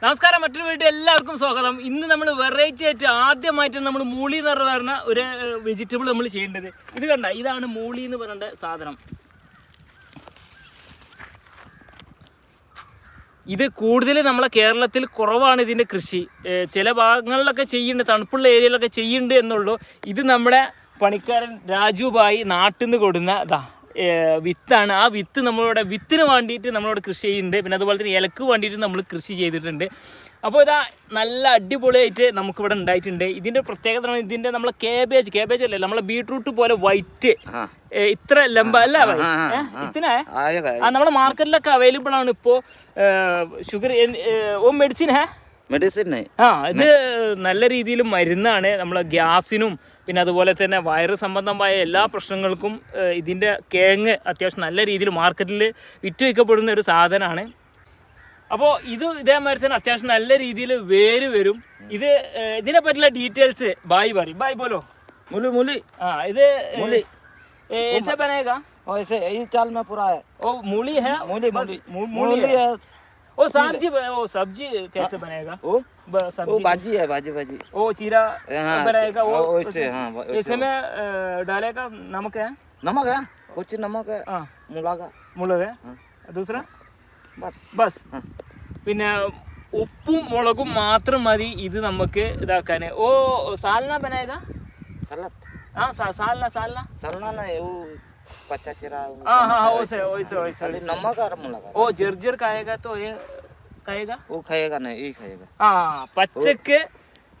നമസ്കാരം മറ്റൊരു വീട്ടിൽ എല്ലാവർക്കും സ്വാഗതം. ഇന്ന് നമ്മൾ വെറൈറ്റി ആയിട്ട് ആദ്യമായിട്ട് നമ്മൾ മൂളി എന്ന് പറഞ്ഞ ഒരു വെജിറ്റബിൾ നമ്മൾ ചെയ്യേണ്ടത്. ഇത് കണ്ട ഇതാണ് മൂളി എന്ന് പറയേണ്ട സാധനം. ഇത് കൂടുതൽ നമ്മളെ കേരളത്തിൽ കുറവാണ് ഇതിന്റെ കൃഷി. ചില ഭാഗങ്ങളിലൊക്കെ ചെയ്യുന്നുണ്ട് തണുപ്പുള്ള ഏരിയയിലൊക്കെ ചെയ്യുന്നുണ്ട് എന്നുള്ളൂ. ഇത് നമ്മുടെ പണിക്കാരൻ രാജുബായി നാട്ടിൽ നിന്ന് കൊടുന്ന ഇതാ. വിത്താണ്. ആ വിത്ത് നമ്മളിവിടെ വിത്തിന് വേണ്ടിയിട്ട് നമ്മളിവിടെ കൃഷി ചെയ്യുന്നുണ്ട്. പിന്നെ അതുപോലെ തന്നെ ഇലക്ക് വേണ്ടിയിട്ട് നമ്മൾ കൃഷി ചെയ്തിട്ടുണ്ട്. അപ്പോൾ ഇതാ നല്ല അടിപൊളിയായിട്ട് നമുക്കിവിടെ ഉണ്ടായിട്ടുണ്ട്. ഇതിന്റെ പ്രത്യേകത ഇതിന്റെ നമ്മളെ കേബേജ് കേബേജ് അല്ലേ? നമ്മളെ ബീട്രൂട്ട് പോലെ വൈറ്റ് ഇത്ര ലംബ അല്ല? ആ നമ്മളെ മാർക്കറ്റിലൊക്കെ അവൈലബിൾ ആണ് ഇപ്പോൾ. ഷുഗർ ഓ മെഡിസിൻ ഹേ? मेडिसिन नहीं ആ ഇത് നല്ല രീതിയിൽ മരുന്നാണ് നമ്മളെ ഗ്യാസിനും പിന്നെ അതുപോലെ തന്നെ വയറ് സംബന്ധമായ എല്ലാ പ്രശ്നങ്ങൾക്കും ഏഹ്, ഇതിൻ്റെ കേങ്ങ് അത്യാവശ്യം നല്ല രീതിയിൽ മാർക്കറ്റിൽ വിറ്റ് വയ്ക്കപ്പെടുന്ന ഒരു സാധനമാണ് അപ്പോൾ ഇത് ഇതേമാതിരി തന്നെ അത്യാവശ്യം നല്ല രീതിയിൽ വേര് വരും ഇത് ഏഹ്, ഇതിനെ പറ്റിയുള്ള ഡീറ്റെയിൽസ് ബായ് പറയും ബായ് പോലോ मूली मूली ആ ഇത് മൂലി. ऐसे बनेगा और ऐसे यही चाल में पूरा है ओ मूली है मूली बस मूली मू- मूली मूली है है ओ सब्जी वो सब्जी कैसे बनेगा वो ब- वो सब्जी भाजी है भाजी भाजी वो चीरा हाँ, बनाएगा वो हाँ, वैसे, हाँ, वैसे इसमें अ, डालेगा नमक है नमक है कुछ नमक है हाँ मूला का മുളക് हाँ। दूसरा बस ബസ് हाँ। പിന്നെ ഉപ്പും മുളകും മാത്രം മതി ഇത് നമുക്ക് ഇതാക്കാൻ ഓ സാലന ബനായക सलाद ആ സാ- സാലന സാലന सलना नहीं वो पच्चा चिरा वो हाँ हाँ हाँ वैसे। वैसे वैसे वैसे खाली नमक और मूला का ഓ ജർജർ കായക तो ये കായക वो खाएगा नहीं यही खाएगा ആ പച്ചക്ക്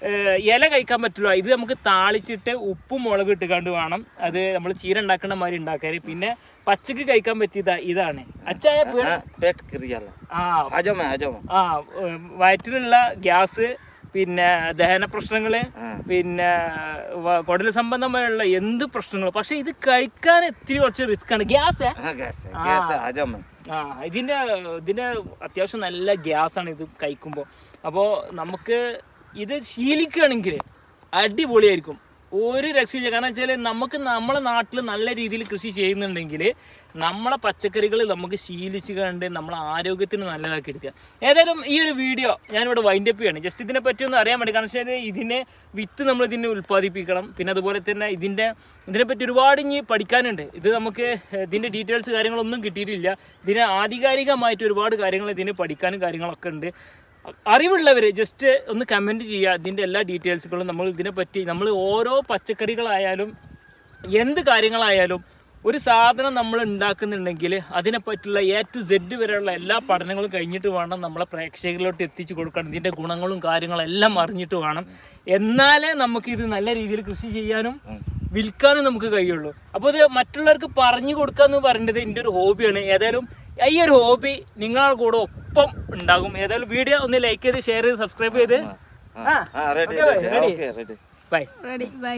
ഏഹ്, ഇല കഴിക്കാൻ പറ്റില്ല ഇത് നമുക്ക് താളിച്ചിട്ട് ഉപ്പും മുളക് ഇട്ടുകൊണ്ട് വേണം അത് നമ്മൾ ചീര ഉണ്ടാക്കുന്ന മാതിരി ഉണ്ടാക്കാൻ പിന്നെ പച്ചക്ക് കഴിക്കാൻ പറ്റിയതാ ഇതാണ് അച്ചായ പേ- हाँ, पेट क्रिया ला ആ आजो में आजो में ആ ഏഹ്, വയറ്റിലുള്ള ഗ്യാസ് പിന്നെ ദഹന പ്രശ്നങ്ങൾ പിന്നെ കുടൽ സംബന്ധമായുള്ള എന്ത് പ്രശ്നങ്ങൾ പക്ഷെ ഇത് കഴിക്കാൻ ഇത്തിരി കുറച്ച് റിസ്ക് ആണ്. ഗ്യാസ് ആ ഇതിന്റെ ഇതിന്റെ അത്യാവശ്യം നല്ല ഗ്യാസ് ആണ് ഇത് കഴിക്കുമ്പോൾ അപ്പോൾ നമുക്ക് ഇത് ശീലിക്കുകയാണെങ്കിൽ അടിപൊളിയായിരിക്കും. ഒരു രക്ഷയില്ല. കാരണം വെച്ചാൽ നമുക്ക് നമ്മളെ നാട്ടിൽ നല്ല രീതിയിൽ കൃഷി ചെയ്യുന്നുണ്ടെങ്കിൽ നമ്മളെ പച്ചക്കറികൾ നമുക്ക് ശീലിച്ച് കണ്ട് നമ്മളെ ആരോഗ്യത്തിന് നല്ലതാക്കി എടുക്കുക. ഏതായാലും ഈ ഒരു വീഡിയോ ഞാനിവിടെ വൈൻഡ് അപ്പ് ചെയ്യാണ്. ജസ്റ്റ് ഇതിനെ പറ്റി ഒന്ന് അറിയാൻ വേണ്ടി. കാരണം വെച്ചാൽ ഇതിനെ വിത്ത് നമ്മൾ ഇതിനെ ഉൽപ്പാദിപ്പിക്കണം. പിന്നെ അതുപോലെ തന്നെ ഇതിന്റെ ഇതിനെപ്പറ്റി ഒരുപാട് ഇനി പഠിക്കാനുണ്ട്. ഇത് നമുക്ക് ഇതിന്റെ ഡീറ്റെയിൽസ് കാര്യങ്ങളൊന്നും കിട്ടിയിട്ടില്ല. ഇതിന് ആധികാരികമായിട്ട് ഒരുപാട് കാര്യങ്ങൾ ഇതിന് പഠിക്കാനും കാര്യങ്ങളൊക്കെ ഉണ്ട്. അറിവുള്ളവർ ജസ്റ്റ് ഒന്ന് കമന്റ് ചെയ്യുക. ഇതിന്റെ എല്ലാ ഡീറ്റെയിൽസുകളും നമ്മൾ ഇതിനെപ്പറ്റി നമ്മൾ ഓരോ പച്ചക്കറികളായാലും എന്ത് കാര്യങ്ങളായാലും ഒരു സാധനം നമ്മൾ ഉണ്ടാക്കുന്നുണ്ടെങ്കിൽ അതിനെപ്പറ്റിയുള്ള എ ടു സെഡ് വരെയുള്ള എല്ലാ പഠനങ്ങളും കഴിഞ്ഞിട്ട് വേണം നമ്മളെ പ്രേക്ഷകരിലോട്ട് എത്തിച്ചു കൊടുക്കണം ഇതിന്റെ ഗുണങ്ങളും കാര്യങ്ങളും എല്ലാം അറിഞ്ഞിട്ട് വേണം. എന്നാലേ നമുക്കിത് നല്ല രീതിയിൽ കൃഷി ചെയ്യാനും വിൽക്കാനും നമുക്ക് കഴിയുള്ളൂ അപ്പോൾ ഇത് മറ്റുള്ളവർക്ക് പറഞ്ഞു കൊടുക്കുക എന്ന് പറയേണ്ടത് എന്റെ ഒരു ഹോബിയാണ് ഏതായാലും ഈ ഒരു ഹോബി നിങ്ങളുടെ കൂടെ ഒപ്പം ഉണ്ടാകും ഏതായാലും വീഡിയോ ഒന്ന് ലൈക്ക് ചെയ്ത് ഷെയർ ചെയ്ത് സബ്സ്ക്രൈബ് ചെയ്ത് ബൈ ബൈ